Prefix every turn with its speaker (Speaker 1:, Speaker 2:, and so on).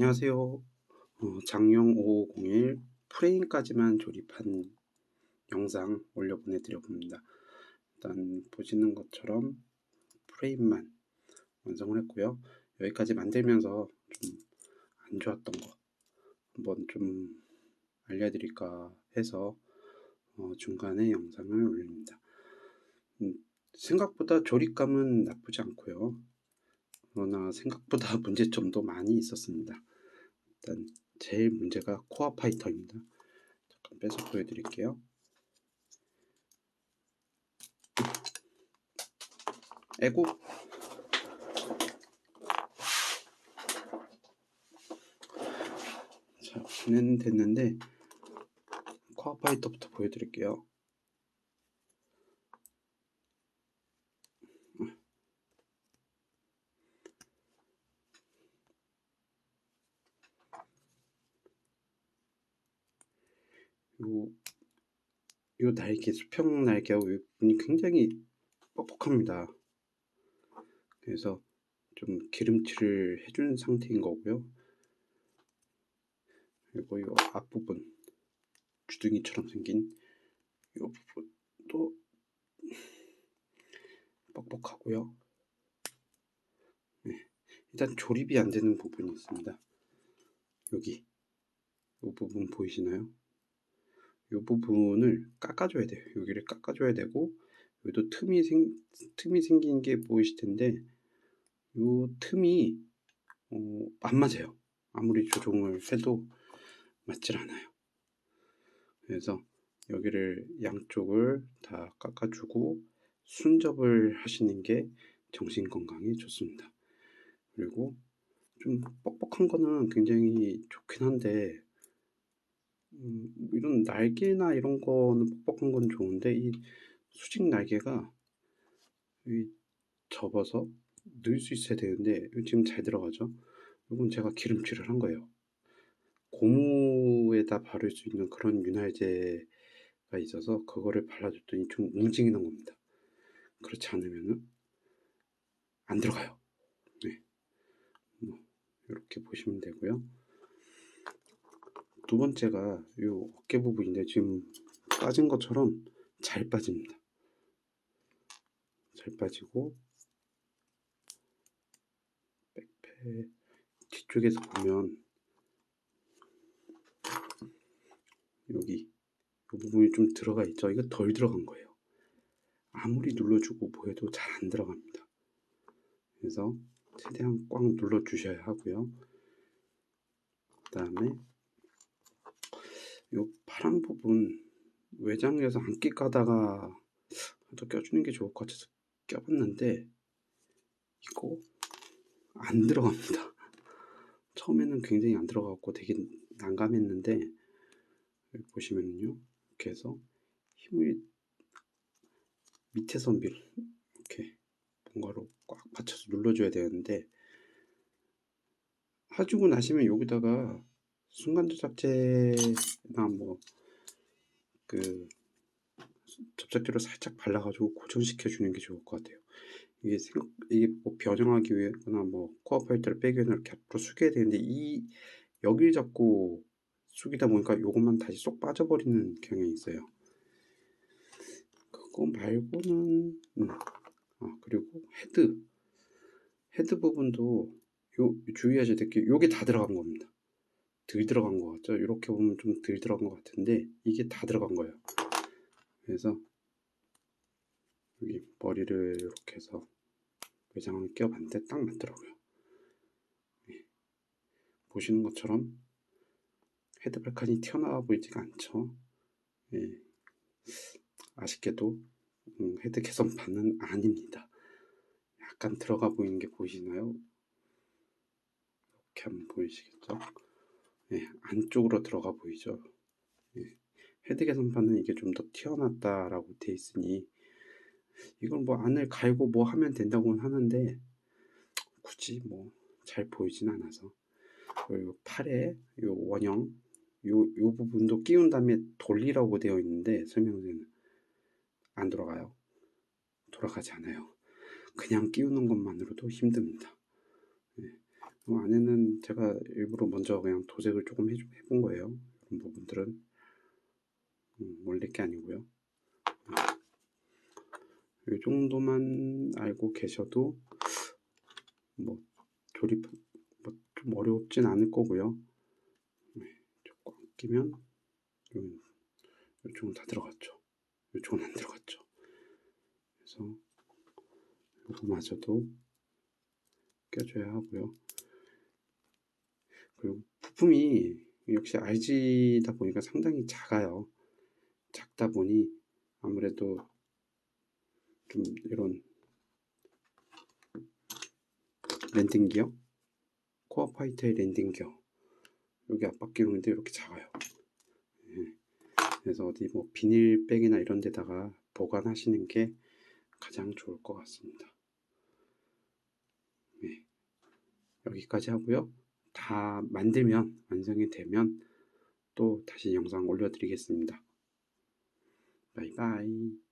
Speaker 1: 안녕하세요. 어, 장용 5501 프레임까지만 조립한 영상 올려 보내드려 봅니다. 일단 보시는 것처럼 프레임만 완성을 했고요. 여기까지 만들면서 좀 안 좋았던 거 한번 좀 알려드릴까 해서 어, 중간에 영상을 올립니다. 음, 생각보다 조립감은 나쁘지 않고요. 그러나 생각보다 문제점도 많이 있었습니다. 일단 제일 문제가 코어 파이터입니다. 잠깐 빼서 보여드릴게요. 에고 자 진행 됐는데 코어 파이터부터 보여드릴게요. 요, 요 날개, 수평 날개하고 부분이 굉장히 뻑뻑합니다. 그래서 좀 기름칠을 해준 상태인 거고요. 그리고 이 앞부분, 주둥이처럼 생긴 이 부분도 뻑뻑하고요. 네, 일단 조립이 안 되는 부분이 있습니다. 여기, 이 부분 보이시나요? 이 부분을 깎아줘야 돼요. 여기를 깎아줘야 되고 여기도 틈이 생 틈이 생긴 게 보이실 텐데 이 틈이 어, 안 맞아요. 아무리 조종을 해도 맞질 않아요. 그래서 여기를 양쪽을 다 깎아주고 순접을 하시는 게 정신 건강에 좋습니다. 그리고 좀 뻑뻑한 거는 굉장히 좋긴 한데 음, 이런 날개나 이런 거는 뻑뻑한 건 좋은데 이 수직 날개가 이 접어서 넣을 수 있어야 되는데 지금 잘 들어가죠. 이건 제가 기름칠을 한 거예요. 고무에다 바를 수 있는 그런 윤활제가 있어서 그거를 발라줬더니 좀 웅징이는 겁니다. 그렇지 않으면은 안 들어가요. 네. 뭐 이렇게 보시면 되고요. 두 번째가 이 어깨 부분인데 지금 빠진 것처럼 잘 빠집니다. 잘 빠지고 백패 뒤쪽에서 보면 여기 이 부분이 좀 들어가 있죠. 이거 덜 들어간 거예요. 아무리 눌러주고 뭐해도 잘 안 들어갑니다. 그래서 최대한 꽉 눌러 주셔야 하고요. 그 다음에 요 파란 부분 외장에서 안 끼 까다가 더 껴주는 게 좋을 것 같아서 껴봤는데 이거 안 들어갑니다. 처음에는 굉장히 안 들어갔고 되게 난감했는데 보시면요 이렇게 해서 힘을 밑에서 밀 이렇게 뭔가로 꽉 받쳐서 눌러줘야 되는데 해주고 나시면 여기다가 순간 조작제나 뭐 그 접착제로 살짝 발라가지고 고정시켜 주는 게 좋을 것 같아요. 이게 생각 이게 뭐 변형하기 위해거나 뭐 코어 파이터를 빼기 위해서 이렇게 앞으로 숙여야 되는데 이 여기를 잡고 숙이다 보니까 요것만 다시 쏙 빠져버리는 경향이 있어요. 그거 말고는 음. 아 그리고 헤드 헤드 부분도 요 주의하셔야 될 게 요게 다 들어간 겁니다. 덜 들어간 것 같죠? 이렇게 보면 좀 덜 들어간 것 같은데 이게 다 들어간 거예요. 그래서 여기 머리를 이렇게 해서 외장을 끼워봤는데 딱 맞더라고요. 예. 보시는 것처럼 헤드 발칸이 튀어나와 보이지가 않죠. 예. 아쉽게도 음, 헤드 개선판은 아닙니다. 약간 들어가 보이는 게 보이시나요? 이렇게 한번 보이시겠죠? 예, 안쪽으로 들어가 보이죠. 예, 헤드 개선판은 이게 좀 더 튀어났다라고 돼 있으니 이걸 뭐 안을 갈고 뭐 하면 된다고는 하는데 굳이 뭐 잘 보이진 않아서 그리고 팔에 요 원형 요, 요 부분도 끼운 다음에 돌리라고 되어 있는데 설명서에는 안 돌아가요. 돌아가지 않아요. 그냥 끼우는 것만으로도 힘듭니다. 예, 이 안에는 제가 일부러 먼저 그냥 도색을 조금 해주, 해본 거예요. 이런 부분들은 음, 원래 게 아니고요. 이 정도만 알고 계셔도 뭐 조립 뭐좀 어렵진 않을 거고요. 네, 꽉 끼면 요- 이쪽은 다 들어갔죠. 이쪽은 안 들어갔죠. 그래서 이거마저도 껴줘야 하고요. 그리고 부품이 역시 RG다 보니까 상당히 작아요. 작다 보니 아무래도 좀 이런 랜딩 기어, 코어 파이터의 랜딩 기어 여기 기어인데 이렇게 작아요. 예. 그래서 어디 뭐 비닐백이나 이런 데다가 보관하시는 게 가장 좋을 것 같습니다. 네. 여기까지 하고요. 다 만들면 완성이 되면 또 다시 영상 올려드리겠습니다. 바이바이.